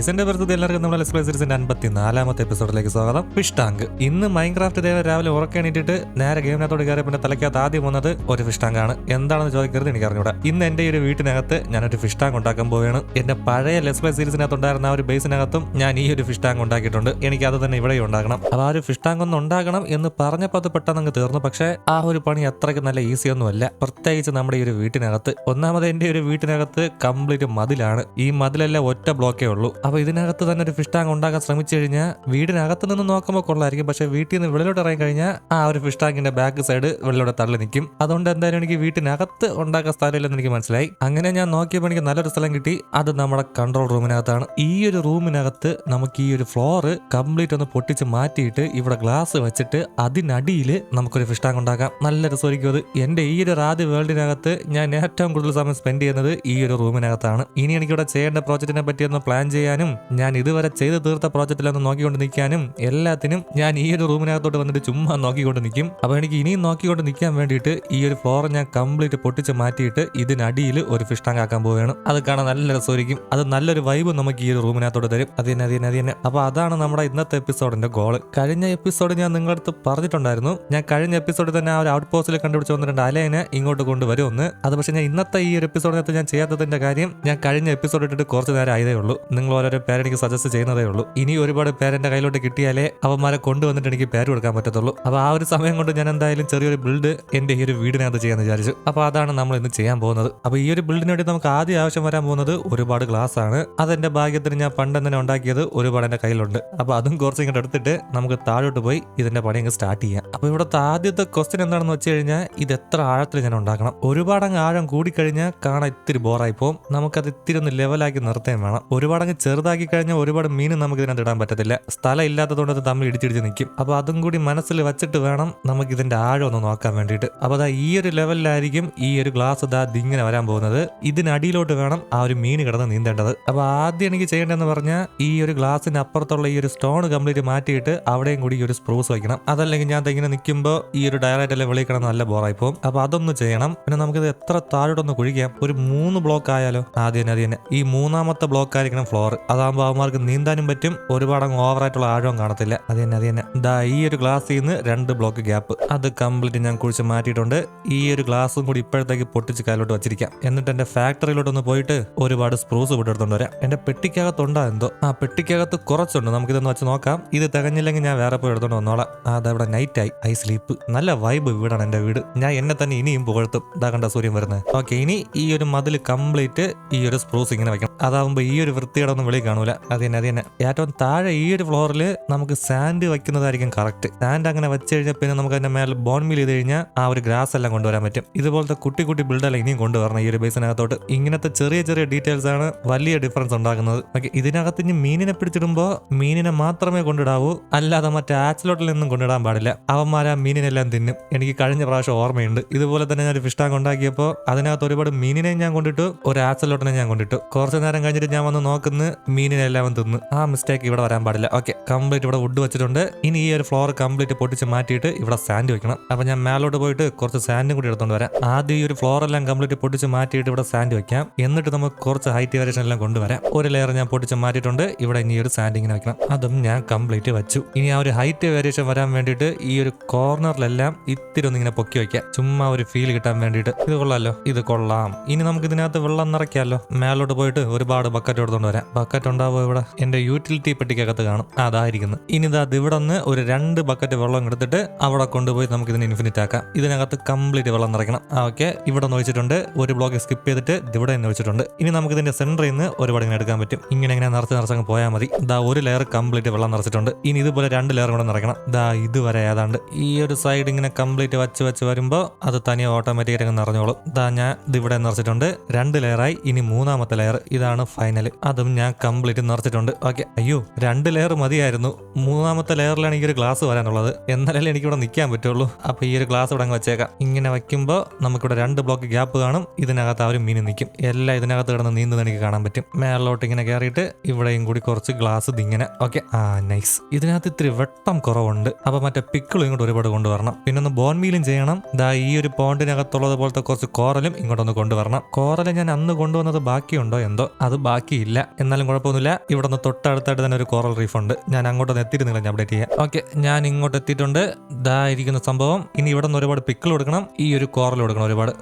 നൈസിന്റെ birthday എല്ലാവർക്കും നമ്മുടെ play സീരീസിന്റെ അൻപത്തി നാലാമത്തെ എപ്പിസോഡിലേക്ക് സ്വാഗതം. ഫിഷ് ടാങ്ക് ഇന്ന് മൈൻക്രാഫ്റ്റ് ദേവ രാവിലെ ഉറക്കണിട്ടിട്ട് നേരെ ഗെയിമിനകത്തോട് കയറി പിന്നെ തലയ്ക്കകത്ത് ആദ്യം വന്നത് ഒരു ഫിഷ് ടാങ്ക് ആണ്. എന്താണെന്ന് ചോദിക്കരുത് എനിക്ക് അറിഞ്ഞൂടാ ഇന്ന് എന്റെ ഒരു വീട്ടിനകത്ത് ഞാനൊരു ഫിഷ് ടാങ്ക് ഉണ്ടാക്കാൻ പോവുകയാണ്. എന്റെ പഴയ ലെസ്പ്ലേ സീരീസിനകത്ത് ഉണ്ടായിരുന്ന ആ ഒരു ബേസിനകത്തും ഞാൻ ഈ ഒരു ഫിഷ് ടാങ്ക് ഉണ്ടാക്കിയിട്ടുണ്ട്. എനിക്ക് അത് തന്നെ ഇവിടെ ഉണ്ടാക്കണം അപ്പൊ ആ ഒരു ഫിഷ് ടാങ്ക് ഒന്ന് ഉണ്ടാക്കണം എന്ന് പറഞ്ഞപ്പോൾ അത് പെട്ടെന്ന് അങ്ങ് തീർന്നു. പക്ഷേ ആ ഒരു പണി അത്രയ്ക്ക് നല്ല ഈസി ഒന്നുമല്ല. പ്രത്യേകിച്ച് നമ്മുടെ ഈ ഒരു വീട്ടിനകത്ത്. ഒന്നാമത് എന്റെ ഒരു വീട്ടിനകത്ത് കംപ്ലീറ്റ് മതിലാണ്. ഈ മതിലെല്ലാം ഒറ്റ ബ്ലോക്കേ ഉള്ളൂ. അപ്പൊ ഇതിനകത്ത് തന്നെ ഒരു ഫിഷ് ടാങ്ക് ഉണ്ടാക്കാൻ ശ്രമിച്ചു കഴിഞ്ഞാൽ വീടിനകത്ത് നിന്ന് നോക്കുമ്പോൾ കൊള്ളായിരിക്കും. പക്ഷേ വീട്ടിൽ നിന്ന് വെളിയിലോട്ട് ഇറങ്ങി കഴിഞ്ഞാൽ ആ ഒരു ഫിഷ് ടാങ്കിന്റെ ബാക്ക് സൈഡ് വെള്ളിലോട്ട് തള്ളി നിൽക്കും. അതുകൊണ്ട് എന്തായാലും എനിക്ക് വീട്ടിനകത്ത് ഉണ്ടാക്കാൻ സ്ഥലമില്ലെന്ന് എനിക്ക് മനസ്സിലായി. അങ്ങനെ ഞാൻ നോക്കിയപ്പോൾ എനിക്ക് നല്ലൊരു സ്ഥലം കിട്ടി. അത് നമ്മുടെ കൺട്രോൾ റൂമിനകത്താണ് ഈ ഒരു റൂമിനകത്ത് നമുക്ക് ഈ ഒരു ഫ്ലോറ് കംപ്ലീറ്റ് ഒന്ന് പൊട്ടിച്ച് മാറ്റിയിട്ട് ഇവിടെ ഗ്ലാസ് വെച്ചിട്ട് അതിനടിയിൽ നമുക്കൊരു ഫിഷ് ടാങ്ക് ഉണ്ടാക്കാം. നല്ല രസമായിരിക്കും അത്. എന്റെ ഈ ഒരു ആദ്യ വേൾഡിനകത്ത് ഞാൻ ഏറ്റവും കൂടുതൽ സമയം സ്പെൻഡ് ചെയ്യുന്നത് ഈ ഒരു റൂമിനകത്താണ് ഇനി എനിക്കിവിടെ ചെയ്യേണ്ട പ്രോജക്റ്റിനെ പറ്റിയൊന്ന് പ്ലാൻ പ്ലാൻ ചെയ്യാനും ഞാൻ ഇതുവരെ ചെയ്ത് തീർത്ത പ്രോജക്റ്റിലൊന്ന് നോക്കിക്കൊണ്ട് നിൽക്കാനും എല്ലാത്തിനും ഞാൻ ഈ ഒരു റൂമിനകത്തോട്ട് വന്നിട്ട് ചുമ്മാ നോക്കിക്കൊണ്ട് നിൽക്കും. അപ്പോൾ എനിക്ക് ഇനിയും നോക്കിക്കൊണ്ട് നിൽക്കാൻ വേണ്ടിയിട്ട് ഈ ഒരു ഫ്ലോർ ഞാൻ കംപ്ലീറ്റ് പൊട്ടിച്ച് മാറ്റിയിട്ട് ഇതിനടിയിൽ ഒരു ഫിഷ് ടാങ്ക് ആക്കാൻ പോവുകയാണ്. അത് കാണാൻ നല്ല രസമായിരിക്കും അത് നല്ലൊരു വൈബ് നമുക്ക് ഈ ഒരു റൂമിനകത്തോട്ട് തരും. അത് തന്നെ അത് തന്നെ അത് തന്നെ. അപ്പോൾ അതാണ് നമ്മുടെ ഇന്നത്തെ എപ്പിസോഡിന്റെ ഗോൾ കഴിഞ്ഞ എപ്പിസോഡ് ഞാൻ നിങ്ങളുടെ അടുത്ത് പറഞ്ഞിട്ടുണ്ടായിരുന്നു. ഞാൻ കഴിഞ്ഞ എപ്പിസോഡിൽ തന്നെ ആ ഒരു ഔട്ട് പോസ്റ്റിൽ കണ്ടുപിടിച്ച് വന്നിട്ടുണ്ട് അലേനെ ഇങ്ങോട്ട് കൊണ്ടുവരുമെന്ന് അത് പക്ഷേ ഞാൻ ഇന്നത്തെ ഈ ഒരു എപ്പിസോഡിനകത്ത് ഞാൻ ചെയ്യാത്തതിന്റെ കാര്യം ഞാൻ കഴിഞ്ഞ എപ്പിസോഡ് ഇട്ടിട്ട് കുറച്ച് നേരം ആയതേ ഉള്ളൂ. നിങ്ങൾ ഓരോരോ പേര് എനിക്ക് സജസ്റ്റ് ചെയ്യുന്നതേ ഉള്ളൂ. ഇനി ഒരുപാട് പേരെന്റെ കയ്യിലോട്ട് കിട്ടിയാലേ അവന്മാരെ കൊണ്ടുവന്നിട്ട് എനിക്ക് പേര് കൊടുക്കാൻ പറ്റത്തുള്ളൂ. അപ്പോൾ ആ ഒരു സമയം കൊണ്ട് ഞാൻ എന്തായാലും ചെറിയൊരു ബിൽഡ് എന്റെ ഈ ഒരു വീടിനകത്ത് ചെയ്യാന്ന് വിചാരിച്ചു. അപ്പോൾ അതാണ് നമ്മൾ ഇന്ന് ചെയ്യാൻ പോകുന്നത്. അപ്പോൾ ഈ ഒരു ബിൽഡിന് വേണ്ടി നമുക്ക് ആദ്യം ആവശ്യം വരാൻ പോകുന്നത് ഒരുപാട് ഗ്ലാസ് ആണ്. അതെന്റെ ഭാഗ്യത്തിന് ഞാൻ പണ്ട് തന്നെ ഉണ്ടാക്കിയത് ഒരുപാട് എന്റെ കയ്യിലുണ്ട്. അപ്പോൾ അതും കുറച്ച് ഇങ്ങോട്ട് എടുത്തിട്ട് നമുക്ക് താഴോട്ട് പോയി ഇതിന്റെ പണി അങ്ങ് സ്റ്റാർട്ട് ചെയ്യാം. അപ്പോൾ ഇവിടുത്തെ ആദ്യത്തെ ക്വസ്റ്റ്യൻ എന്താണെന്ന് വെച്ച് കഴിഞ്ഞാൽ ഇത് എത്ര ആഴത്തിൽ ഞാൻ ഉണ്ടാക്കണം? ഒരുപാട് അങ്ങ് ആഴം കൂടിക്കഴിഞ്ഞാൽ കാണാൻ ഇത്തിരി ബോറായി പോകും നമുക്കത് ഇത്തിരി ഒന്ന് ലെവലാക്കി നിർത്തുകയും വേണം. ഒരുപാട് അങ്ങ് ചെറുതാക്കി കഴിഞ്ഞാൽ ഒരുപാട് മീൻ നമുക്ക് ഇതിനകത്ത് ഇടാൻ പറ്റത്തില്ല. സ്ഥലം ഇല്ലാത്തതുകൊണ്ട് അത് തമ്മിൽ ഇടിച്ചിടിച്ച് നിൽക്കും. അപ്പോൾ അതും കൂടി മനസ്സിൽ വെച്ചിട്ട് വേണം നമുക്ക് ഇതിന്റെ ആഴം ഒന്ന് നോക്കാൻ വേണ്ടിയിട്ട്. അപ്പോൾ അതാ ഈ ഒരു ലെവലിലായിരിക്കും ഈ ഒരു ഗ്ലാസ് ഇതാ ഇതിങ്ങനെ വരാൻ പോകുന്നത്. ഇതിനടിയിലോട്ട് വേണം ആ ഒരു മീൻ കിടന്ന് നീന്തേണ്ടത്. അപ്പോൾ ആദ്യം എനിക്ക് ചെയ്യേണ്ടതെന്ന് പറഞ്ഞാൽ ഈ ഒരു ഗ്ലാസിന് അപ്പുറത്തുള്ള ഈ ഒരു സ്റ്റോൺ കംപ്ലീറ്റ് മാറ്റിയിട്ട് അവിടെയും കൂടി ഈ ഒരു സ്പ്രൂസ് വയ്ക്കണം. അതല്ലെങ്കിൽ ഞാൻ ദേ ഇങ്ങനെ നിൽക്കുമ്പോൾ ഈ ഒരു ഡയറക്റ്റ് വിളിക്കണം വെളിയിൽ കിടന്ന് നല്ല ബോറായി പോകും. അപ്പോൾ അതൊന്ന് ചെയ്യണം. പിന്നെ നമുക്കിത് എത്ര താഴോട്ടൊന്ന് കുഴിക്കാം. ഒരു മൂന്ന് ബ്ലോക്ക് ആയാലോ? ആദ്യം തന്നെ ഈ മൂന്നാമത്തെ ബ്ലോക്ക് ആയിരിക്കണം ഫ്ലോർ. അതാകുമ്പോൾ അവന്മാർക്ക് നീന്താനും പറ്റും. ഒരുപാട് അങ്ങ് ഓവറായിട്ടുള്ള ആഴവും കാണത്തില്ല. അത് തന്നെ അത് തന്നെ. ദാ ഈ ഒരു ഗ്ലാസ്സിൽ നിന്ന് രണ്ട് ബ്ലോക്ക് ഗ്യാപ്പ് അത് കംപ്ലീറ്റ് ഞാൻ കുഴിച്ച് മാറ്റിയിട്ടുണ്ട്. ഈ ഒരു ഗ്ലാസ്സും കൂടി ഇപ്പോഴത്തേക്ക് പൊട്ടിച്ച് കാലോട്ട് വെച്ചിരിക്കാം. എന്നിട്ട് എന്റെ ഫാക്ടറിയിലോട്ടൊന്ന് പോയിട്ട് ഒരുപാട് സ്പ്രൂസ് വിട്ടെടുത്തോണ്ട് വരാം. എന്റെ പെട്ടിക്കകത്തുണ്ടോ എന്തോ? ആ പെട്ടിക്കകത്ത് കുറച്ചുണ്ട്. നമുക്കിതൊന്ന് വെച്ച് നോക്കാം. ഇത് തികഞ്ഞില്ലെങ്കിൽ ഞാൻ വേറെ പോയി എടുത്തോണ്ട് വന്നോളാം. ആ, അതാ നൈറ്റ് ആയി ഐ സ്ലീപ്പ് നല്ല വൈബ് വീടാണ് എന്റെ വീട്. ഞാൻ എന്നെ തന്നെ ഇനിയും പുകഴ്ത്തും. ഇതാ കണ്ട സൂര്യൻ വരുന്നത്. ഓക്കെ ഇനി ഈ ഒരു മതിൽ കംപ്ലീറ്റ് ഈ ഒരു സ്പ്രൂസ് ഇങ്ങനെ വെക്കണം. അതാവുമ്പോൾ ഈ ഒരു വൃത്തിയുടെ ഒന്നും വെളിയിൽ കാണൂല. അത് തന്നെ അത് തന്നെ. ഏറ്റവും താഴെ ഈ ഒരു ഫ്ലോറിൽ നമുക്ക് സാൻഡ് വെക്കുന്നതായിരിക്കും കറക്റ്റ് സാൻഡ് അങ്ങനെ വെച്ച് കഴിഞ്ഞാൽ പിന്നെ നമുക്ക് അതിന്റെ മേലെ ബോൺ മിൽ ചെയ്ത് കഴിഞ്ഞാൽ ആ ഒരു ഗ്രാസ് എല്ലാം കൊണ്ടുവരാൻ പറ്റും. ഇതുപോലത്തെ കുട്ടി കുട്ടി ബിൽഡെല്ലാം ഇനിയും കൊണ്ടുവരണം ഈ ഒരു ബേസിനകത്തോട്ട് ഇങ്ങനത്തെ ചെറിയ ചെറിയ ഡീറ്റെയിൽസ് ആണ് വലിയ ഡിഫറൻസ് ഉണ്ടാക്കുന്നത്. ഓക്കെ ഇതിനകത്ത് ഇനി മീനിനെ പിടിച്ചിടുമ്പോൾ മീനിനെ മാത്രമേ കൊണ്ടിടാവൂ. അല്ലാതെ മറ്റേ ആച്ചിലോട്ടിൽ നിന്നും കൊണ്ടിടാൻ പാടില്ല. അവന്മാർ ആ മീനിനെല്ലാം തിന്നും. എനിക്ക് കഴിഞ്ഞ പ്രാവശ്യം ഓർമ്മയുണ്ട്. ഇതുപോലെ തന്നെ ഞാൻ ഒരു ഫിഷ് ടാങ്ക് ഉണ്ടാക്കിയപ്പോൾ അതിനകത്ത് ഒരുപാട് മീനിനെ ഞാൻ കൊണ്ടിട്ടു ഒരു ആച്ചിലോട്ടിനെ ഞാൻ കൊണ്ടിട്ടു. കുറച്ച് നേരം കഴിഞ്ഞിട്ട് ഞാൻ വന്ന് നോക്കുന്നു മീനിനെല്ലാം തിന്ന്. ആ മിസ്റ്റേക്ക് ഇവിടെ വരാൻ പാടില്ല. ഓക്കെ കംപ്ലീറ്റ് ഇവിടെ വുഡ് വെച്ചിട്ടുണ്ട്. ഇനി ഈ ഒരു ഫ്ലോർ കംപ്ലീറ്റ് പൊട്ടിച്ച് മാറ്റിയിട്ട് ഇവിടെ സാൻഡ് വെക്കണം. അപ്പൊ ഞാൻ മേലോട്ട് പോയിട്ട് കുറച്ച് സാൻഡും കൂടി എടുത്തുകൊണ്ട് വരാം. ആദ്യം ഈ ഒരു ഫ്ലോർ എല്ലാം കംപ്ലീറ്റ് പൊട്ടിച്ച് മാറ്റിയിട്ട് ഇവിടെ സാൻഡ് വെക്കാം. എന്നിട്ട് നമുക്ക് കുറച്ച് ഹൈറ്റ് വേരിയേഷൻ എല്ലാം കൊണ്ടുവരാം. ഒരു ലെയർ ഞാൻ പൊട്ടിച്ച് മാറ്റിയിട്ടുണ്ട്. ഇവിടെ ഇനി ഒരു സാൻഡ് ഇങ്ങനെ വെക്കണം. അതും ഞാൻ കംപ്ലീറ്റ് വെച്ചു. ഇനി ആ ഒരു ഹൈറ്റ് വേരിയേഷൻ വരാൻ വേണ്ടിയിട്ട് ഈ ഒരു കോർണറിലെല്ലാം ഇത്തിരി ഒന്ന് ഇങ്ങനെ പൊക്കി വെക്കാം. ചുമ്മാ ഒരു ഫീൽ കിട്ടാൻ വേണ്ടിയിട്ട്. ഇത് കൊള്ളാലോ. ഇത് കൊള്ളാം. ഇനി നമുക്ക് ഇതിനകത്ത് വെള്ളം നിറയ്ക്കാമല്ലോ. മേലോട്ട് പോയിട്ട് ഒരുപാട് ബക്കറ്റ് എടുത്തോണ്ട് വരാം. ബക്കറ്റ് ഉണ്ടാവുക ഇവിടെ? എന്റെ യൂട്ടിലിറ്റി പെട്ടിക്കകത്ത് കാണും. അതായിരിക്കുന്നു. ഇനി ഇതാ ഇവിടെ നിന്ന് ഒരു രണ്ട് ബക്കറ്റ് വെള്ളം എടുത്തിട്ട് അവിടെ കൊണ്ടുപോയി നമുക്ക് ഇതിന് ഇൻഫിനിറ്റ് ആക്കാം. ഇതിനകത്ത് കംപ്ലീറ്റ് വെള്ളം നിറയ്ക്കണം. ഓക്കെ ഇവിടെ നിന്ന് വെച്ചിട്ടുണ്ട് ഒരു ബ്ലോക്ക് സ്കിപ്പ് ചെയ്തിട്ട് ഇത് ഇവിടെ നിന്ന് വെച്ചിട്ടുണ്ട് ഇനി നമുക്ക് ഇതിന്റെ സെന്ററിൽ നിന്ന് ഒരുപാട് ഇങ്ങനെ എടുക്കാൻ പറ്റും. ഇങ്ങനെ ഇങ്ങനെ നിറച്ച് നിറച്ചങ്ങ് പോയാൽ മതി. ഇതാ ഒരു ലെയർ കംപ്ലീറ്റ് വെള്ളം നിറച്ചിട്ടുണ്ട്. ഇനി ഇതുപോലെ രണ്ട് ലെയർ കൂടെ നിറയ്ക്കണം. ദാ ഇതുവരെ ഏതാണ്ട്. ഈ ഒരു സൈഡ് ഇങ്ങനെ കംപ്ലീറ്റ് വച്ച് വെച്ച് വരുമ്പോൾ അത് തനിയെ ഓട്ടോമാറ്റിക് അങ്ങ് നിറഞ്ഞോളും. ഇതാ ഞാൻ ഇത് ഇവിടെ നിറച്ചിട്ടുണ്ട്. രണ്ട് ലെയറായി ഇനി മൂന്നാമത്തെ ലെയർ ഇതാണ് ഫൈനൽ അതും ഞാൻ കംപ്ലീറ്റ് നിറച്ചിട്ടുണ്ട് ഓക്കെ അയ്യോ രണ്ട് ലെയർ മതിയായിരുന്നു. മൂന്നാമത്തെ ലെയറിലാണ് ഈ ഒരു ഗ്ലാസ് വരാനുള്ളത്. എന്നാലല്ലേ എനിക്കിവിടെ നിൽക്കാൻ പറ്റുള്ളൂ. അപ്പോൾ ഈ ഒരു ഗ്ലാസ് ഇവിടെ അങ്ങ് വെച്ചേക്കാം. ഇങ്ങനെ വയ്ക്കുമ്പോൾ നമുക്കിവിടെ രണ്ട് ബ്ലോക്ക് ഗ്യാപ്പ് കാണും. ഇതിനകത്ത് ആ മീൻ നിൽക്കും എല്ലാം ഇതിനകത്ത് കിടന്ന് നീന്തുന്നത് എനിക്ക് കാണാൻ പറ്റും. മേളിലോട്ട് ഇങ്ങനെ കയറിയിട്ട് ഇവിടെയും കൂടി കുറച്ച് ഗ്ലാസ് ഇതിങ്ങനെ. ഓക്കെ ആ നൈസ് ഇതിനകത്ത് ഇത്തിരി വെട്ടം കുറവുണ്ട്. അപ്പോൾ മറ്റേ പിക്കിളും ഇങ്ങോട്ട് ഒരുപാട് കൊണ്ടുവരണം. പിന്നെ ഒന്ന് ബോൺ മീലും ചെയ്യണം. ദാ ഈ ഒരു പോണ്ടിനകത്തുള്ളത് പോലത്തെ കുറച്ച് കോറലും ഇങ്ങോട്ടൊന്ന് കൊണ്ടുവരണം. കോറൽ ഞാൻ അന്ന് കൊണ്ടുവന്നത് ബാക്കിയുണ്ടോ? എന്തോ? അത് ബാക്കിയില്ല. എന്നാലും കുഴപ്പമൊന്നുമില്ല. ഇവിടെ നിന്ന് തൊട്ടടുത്തായിട്ട് തന്നെ ഒരു കോറൽ റീഫ് ഉണ്ട്. ഞാൻ അങ്ങോട്ട് ഒന്ന് എത്തിയിട്ട് ഞാൻ അപ്ഡേറ്റ് ചെയ്യാം. ഓക്കെ ഞാൻ ഇങ്ങോട്ട് എത്തിയിട്ടുണ്ട്. ദാ ഇരിക്കുന്ന സംഭവം. ഇനി ഇവിടെ നിന്ന് ഒരുപാട് പിക്കിൾ കൊടുക്കണം. ഈ ഒരു കോറൽ കൊടുക്കണം ഒരുപാട്.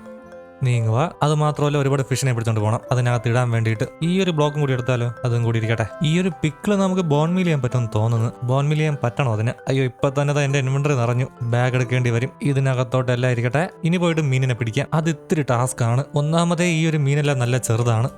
നീങ്ങുക അത് മാത്രമല്ല ഒരുപാട് ഫിഷിനെ പിടിച്ചോണ്ട് പോകണം അതിനകത്ത് ഇടാൻ വേണ്ടിയിട്ട്. ഈ ഒരു ബ്ലോക്കും കൂടി എടുത്താലോ? അതും കൂടി ഇരിക്കട്ടെ. ഈ ഒരു പിക്കിൾ നമുക്ക് ബോൺമീൽ ചെയ്യാൻ പറ്റുമെന്ന് തോന്നുന്നു. ബോൺമീൽ ചെയ്യാൻ പറ്റണോ അതിന്? അയ്യോ ഇപ്പൊ തന്നെ എന്റെ ഇൻവെന്ററി നിറഞ്ഞു. ബാഗ് എടുക്കേണ്ടി വരും. ഇതിനകത്തോട്ടെല്ലാം ഇരിക്കട്ടെ. ഇനി പോയിട്ട് മീനിനെ പിടിക്കാം. അത് ഇത്തിരി ടാസ്ക് ആണ്. ഒന്നാമതേ ഈ ഒരു മീനെല്ലാം നല്ല ചെറുതാണ്.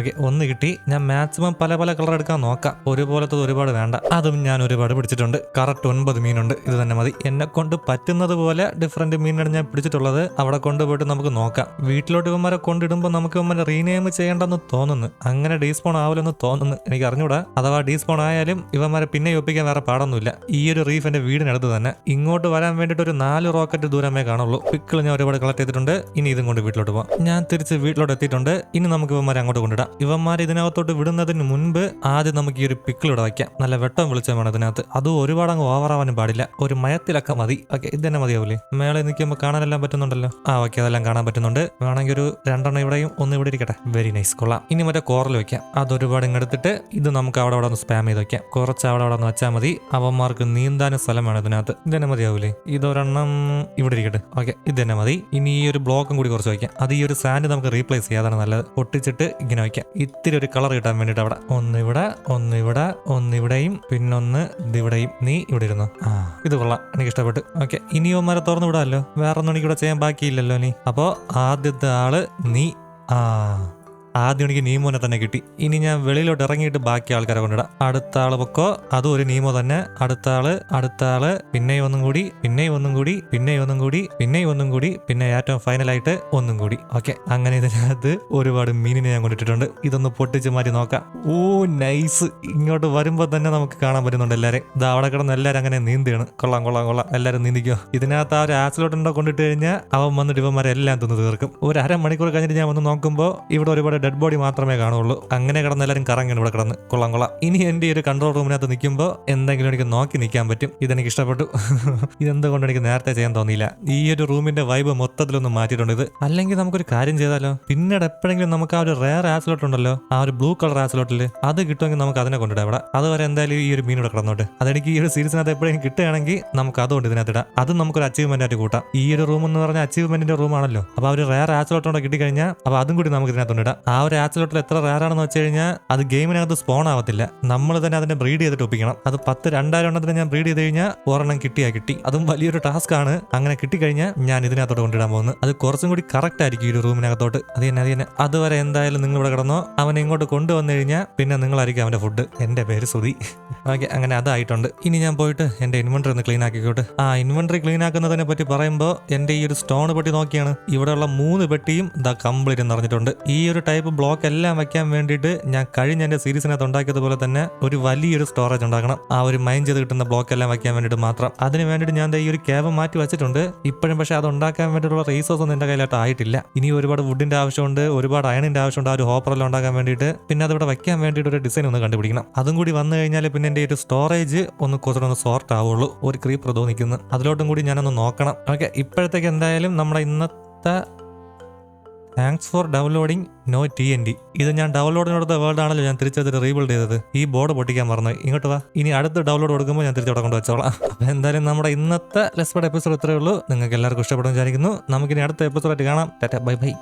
ഓക്കെ ഒന്ന് കിട്ടി. ഞാൻ മാക്സിമം പല പല കളർ എടുക്കാൻ നോക്കാം. ഒരുപോലത്തത് ഒരുപാട് വേണ്ട. അതും ഞാൻ ഒരുപാട് പിടിച്ചിട്ടുണ്ട്. കറക്റ്റ് ഒൻപത് മീനുണ്ട്. ഇത് തന്നെ മതി. എന്നെ കൊണ്ട് പറ്റുന്നത് പോലെ ഡിഫറെന്റ് മീനാണ് ഞാൻ പിടിച്ചിട്ടുള്ളത്. അവിടെ കൊണ്ടുപോയിട്ട് നമുക്ക് നോക്കാം. വീട്ടിലോട്ട് ഇവന്മാരെ കൊണ്ടിടുമ്പോൾ നമുക്ക് ഇവന്മാരെ റീനെയിം ചെയ്യേണ്ടെന്ന് തോന്നുന്നു. അങ്ങനെ ഡീസ്പോൺ ആവില്ലെന്ന് തോന്നുന്നു. എനിക്ക് അറിഞ്ഞൂടാ. അഥവാ ഡീസ്പോൺ ആയാലും ഇവന്മാരെ പിന്നെ ഒപ്പിക്കാൻ വേറെ പാടൊന്നുമില്ല. ഈ ഒരു റീഫ് എന്റെ വീടിനടുത്ത് തന്നെ. ഇങ്ങോട്ട് വരാൻ വേണ്ടിയിട്ട് ഒരു നാല് റോക്കറ്റ് ദൂരമേ കാണുള്ളൂ. പിക്കിൾ ഞാൻ ഒരുപാട് കളക്ട് ചെയ്തിട്ടുണ്ട്. ഇനി ഇതും കൊണ്ട് വീട്ടിലോട്ട് പോകാം ഞാൻ തിരിച്ച് വീട്ടിലോട്ട് എത്തിയിട്ടുണ്ട്. ഇനി നമുക്ക് ഇവന്മാരെ അങ്ങോട്ട് കൊണ്ടിടാം. ഇവന്മാരെ ഇതിനകത്തോട്ട് വിടുന്നതിന് മുൻപ് ആദ്യം നമുക്ക് ഈ ഒരു പിക്കിൾ ഇവിടെ വയ്ക്കാം നല്ല വെട്ടം വെളിച്ചം വേണം ഇതിനകത്ത്. അതും ഒരുപാട് അങ്ങ് ഓവറാവാനും പാടില്ല. ഒരു മയത്തിലൊക്കെ മതി. ഓക്കെ ഇത് തന്നെ മതിയാവൂലേ മേളെ നിൽക്കുമ്പോൾ കാണാനെല്ലാം പറ്റുന്നുണ്ടല്ലോ? ആ ഓക്കെ അതെല്ലാം കാണാൻ പറ്റുന്നുണ്ട്. വേണമെങ്കിൽ ഒരു രണ്ടെണ്ണം ഇവിടെയും ഒന്ന് ഇവിടെ ഇരിക്കട്ടെ. വെരി നൈസ് കൊള്ളാം. ഇനി മറ്റേ കോറൽ വെക്കാം. അത് ഒരുപാട് ഇങ്ങെടുത്തിട്ട് ഇത് നമുക്ക് അവിടെ അവിടെ ഒന്ന് സ്പാം ചെയ്ത് വെക്കാം. കുറച്ച് അവിടെ അവിടെ ഒന്ന് വെച്ചാൽ മതി. അവന്മാർക്ക് നീന്താനും സ്ഥലം വേണം ഇതിനകത്ത്. ഇത് തന്നെ മതിയാവൂലേ ഇതൊരെണ്ണം ഇവിടെ ഇരിക്കട്ടെ. ഓക്കെ ഇത് തന്നെ മതി. ഇനി ഈ ഒരു ബ്ലോക്കും കൂടി കുറച്ച് വയ്ക്കാം അത് ഈ ഒരു സാൻഡ് നമുക്ക് റീപ്ലേസ് ചെയ്യാതാണ് നല്ലത്. പൊട്ടിച്ചിട്ട് ഇങ്ങനെ വയ്ക്കാം. ഇത്തിരി ഒരു കളർ കിട്ടാൻ വേണ്ടിയിട്ട് അവിടെ ഒന്ന് ഇവിടെ ഒന്ന് ഇവിടെ ഒന്ന് ഇവിടെയും പിന്നൊന്ന് ഇതിവിടെയും. നീ ഇവിടെ ഇരുന്നു? ആ ഇത് കൊള്ളാം. എനിക്ക് ഇഷ്ടപ്പെട്ടു ഓക്കെ ഇനിയോ മരം തുറന്നു വിടാമല്ലോ. വേറെ ഒന്നും എനിക്ക് ഇവിടെ ചെയ്യാൻ ബാക്കിയില്ലല്ലോ നീ. അപ്പോ ആദ്യത്തെ ആൾ നീ. ആ. ആദ്യം എനിക്ക് നീമോനെ തന്നെ കിട്ടി. ഇനി ഞാൻ വെളിയിലോട്ട് ഇറങ്ങിയിട്ട് ബാക്കി ആൾക്കാരെ കൊണ്ടിടാം അടുത്ത ആൾ പൊക്കോ? അതും ഒരു നീമോ തന്നെ. അടുത്ത ആൾ അടുത്ത ആൾ പിന്നെയും ഒന്നും കൂടി പിന്നെയും ഒന്നും കൂടി പിന്നെയും ഒന്നും കൂടി പിന്നെയും ഒന്നും കൂടി പിന്നെ ഏറ്റവും ഫൈനലായിട്ട് ഒന്നും കൂടി. ഓക്കെ. അങ്ങനെ ഇതിനകത്ത് ഒരുപാട് മീനിനെ ഞാൻ കൊണ്ടിട്ടിട്ടുണ്ട്. ഇതൊന്ന് പൊട്ടിച്ച് മാറ്റി നോക്കാം. Oh nice. ഇങ്ങോട്ട് വരുമ്പോൾ തന്നെ നമുക്ക് കാണാൻ പറ്റുന്നുണ്ട് എല്ലാരെ ഇത് അവിടെ കിടന്ന് എല്ലാവരും അങ്ങനെ നീന്തിയാണ്. കൊള്ളാം കൊള്ളാം കൊള്ളാം. എല്ലാവരും നീന്തിക്കോ. ഇതിനകത്ത് ആ ഒരു ആസിലോട്ടുണ്ടോ കൊണ്ടിട്ട് കഴിഞ്ഞാൽ അവൻ വന്നിട്ട് ഇവന്മാരെ എല്ലാം തിന്ന് തീർക്കും. ഒരു അരമണിക്കൂർ കഴിഞ്ഞിട്ട് ഞാൻ വന്ന് നോക്കുമ്പോൾ ഇവിടെ ഒരുപാട് ഡെഡ് ബോഡി മാത്രമേ കാണുള്ളൂ. അങ്ങനെ കിടന്ന് എല്ലാവരും കറങ്ങണം ഇവിടെ കിടന്ന്. കൊള്ളാം കൊള്ളാം. ഇനി എന്റെ ഒരു കൺട്രോൾ റൂമിനകത്ത് നിൽക്കുമ്പോൾ എന്തെങ്കിലും എനിക്ക് നോക്കി നിൽക്കാൻ പറ്റും. ഇതെനിക്ക് ഇഷ്ടപ്പെട്ടു. ഇതെന്തുകൊണ്ട് എനിക്ക് നേരത്തെ ചെയ്യാൻ തോന്നിയില്ല. ഈ ഒരു റൂമിന്റെ വൈബ് മൊത്തത്തിലൊന്ന് മാറ്റിയിട്ടുണ്ട് ഇത്. അല്ലെങ്കിൽ നമുക്കൊരു കാര്യം ചെയ്താലോ? പിന്നീട് എപ്പോഴെങ്കിലും നമുക്ക് ആ ഒരു റെയർ ആസിലോട്ട് ഉണ്ടല്ലോ? ആ ഒരു ബ്ലൂ കളർ ആസിലോട്ടിൽ അത് കിട്ടുമെങ്കിൽ നമുക്ക് അതിനെ കൊണ്ടിടാം ഇവിടെ. അതുവരെ എന്തായാലും ഈ ഒരു മീൻ ഇവിടെ കിടന്നോട്ട്. അതെനിക്ക് ഈ ഒരു സീരീസിനകത്ത് എപ്പോഴെങ്കിലും കിട്ടുകയാണെങ്കിൽ നമുക്ക് അതുകൊണ്ട് ഇതിനകത്ത് ഇടാം അത് നമുക്കൊരു അച്ചീവ്മെന്റ് ആയിട്ട് കൂട്ടാം. ഈ ഒരു റൂം എന്ന് പറഞ്ഞാൽ അച്ചീവ്മെന്റിന്റെ റൂം ആണല്ലോ. അപ്പൊ ആ ഒരു റെയർ ആസിലോട്ടോടെ കിട്ടിക്കഴിഞ്ഞാൽ അപ്പൊ അതും കൂടി നമുക്ക് ഇതിനകത്ത് ഇടാം ആ ഒരു ആച്ചലോട്ടിൽ എത്ര റയറാണെന്ന് വെച്ച് കഴിഞ്ഞാൽ അത് ഗെയിമിനകത്ത് സ്പോൺ ആവത്തില്ല. നമ്മൾ തന്നെ അതിനെ ബ്രീഡ് ചെയ്തിട്ട് ഒപ്പിക്കണം. അത് പത്ത് രണ്ടായിരം എണ്ണത്തിന് ഞാൻ ബ്രീഡ് ചെയ്ത് കഴിഞ്ഞാൽ ഒരെണ്ണം കിട്ടിയാ കിട്ടി. അതും വലിയൊരു ടാസ്ക് ആണ്. അങ്ങനെ കിട്ടിക്കഴിഞ്ഞാൽ ഞാൻ ഇതിനകത്തോട്ട് കൊണ്ടിടാൻ പോകുന്നത്. അത് കുറച്ചും കൂടി കറക്റ്റ് ആയിരിക്കും ഈ ഒരു റൂമിനകത്തോട്ട് അത് തന്നെ അത് തന്നെ. അതുവരെ എന്തായാലും നിങ്ങൾ ഇവിടെ കിടന്നോ. അവൻ ഇങ്ങോട്ട് കൊണ്ടുവന്നു കഴിഞ്ഞാൽ പിന്നെ നിങ്ങളായിരിക്കും അവന്റെ ഫുഡ് എന്റെ പേര് സുതി ഓക്കെ അങ്ങനെ അതായിട്ടുണ്ട്. ഇനി ഞാൻ പോയിട്ട് എന്റെ ഇൻവെന്ററി ഒന്ന് ക്ലീൻ ആക്കിക്കോട്ടെ. ആ ഇൻവെന്ററി ക്ലീൻ ആക്കുന്നതിനെ പറ്റി പറയുമ്പോൾ എന്റെ ഈ ഒരു സ്റ്റോൺ പെട്ടി നോക്കിയാണ്. ഇവിടെയുള്ള മൂന്ന് പെട്ടിയും ദ കംപ്ലീറ്റ് നിറഞ്ഞിട്ടുണ്ട്. ഈ ഒരു ടൈപ്പ് ബ്ലോക്ക് എല്ലാം വെക്കാൻ വേണ്ടിയിട്ട് ഞാൻ കഴിഞ്ഞ എന്റെ സീരീസിനകത്ത് ഉണ്ടാക്കിയതുപോലെ തന്നെ ഒരു വലിയൊരു സ്റ്റോറേജ് ഉണ്ടാക്കണം. ആ ഒരു മൈൻ ചെയ്ത് കിട്ടുന്ന ബ്ലോക്ക് എല്ലാം വെക്കാൻ വേണ്ടിയിട്ട് മാത്രം. അതിന് വേണ്ടിയിട്ട് ഞാൻ ഈ ഒരു ക്യാബ് മാറ്റി വെച്ചിട്ടുണ്ട്. ഇപ്പോഴും പക്ഷേ അത് ഉണ്ടാക്കാൻ വേണ്ടിയിട്ടുള്ള റീസോഴ്സ് ഒന്നും എന്റെ കയ്യിലായിട്ട് ആയിട്ടില്ല. ഇനി ഒരുപാട് വുഡിന്റെ ആവശ്യമുണ്ട് ഒരുപാട് അയണിന്റെ ആവശ്യമുണ്ട് ആ ഒരു ഹോപ്പറെല്ലാം ഉണ്ടാക്കാൻ വേണ്ടിയിട്ട്. പിന്നെ അതിവിടെ വെക്കാൻ വേണ്ടിയിട്ട് ഒരു ഡിസൈൻ ഒന്ന് കണ്ടുപിടിക്കണം. അതും കൂടി വന്നു കഴിഞ്ഞാൽ പിന്നെ എന്റെ ഒരു സ്റ്റോറേജ് ഒന്ന് കുറച്ചുകൂടെ ഒന്ന് സോർട്ട് ആവുള്ളൂ. ഒരു ക്രീപ്പർ തോന്നിക്കുന്നു അതിലോട്ടും കൂടി ഞാനൊന്ന് നോക്കണം. ഓക്കെ ഇപ്പോഴത്തേക്ക് എന്തായാലും നമ്മുടെ ഇന്നത്തെ thanks for downloading no T N D ഇത് ഞാൻ ഡൗൺലോഡിന് കൊടുത്ത വേൾഡ് ആണല്ലോ ഞാൻ തിരിച്ചെടുത്ത് റീബിൽഡ് ചെയ്തത്. ഈ ബോർഡ് പൊട്ടിക്കാൻ മറന്നു. ഇങ്ങോട്ട് വാ. ഇനി അടുത്ത ഡൗൺലോഡ് കൊടുക്കുമ്പോൾ ഞാൻ തിരിച്ചവിടെ കൊണ്ട് വെച്ചോളാം. അപ്പൊ എന്തായാലും നമ്മുടെ ഇന്നത്തെ ലെസ്പെഡ് എപ്പിസോഡ് ഇത്രയേ ഉള്ളൂ. നിങ്ങൾക്ക് എല്ലാവർക്കും ഇഷ്ടപ്പെടും വിചാരിക്കുന്നു. നമുക്കിനി അടുത്ത എപ്പിസോഡായിട്ട് കാണാം. Tata bye bye.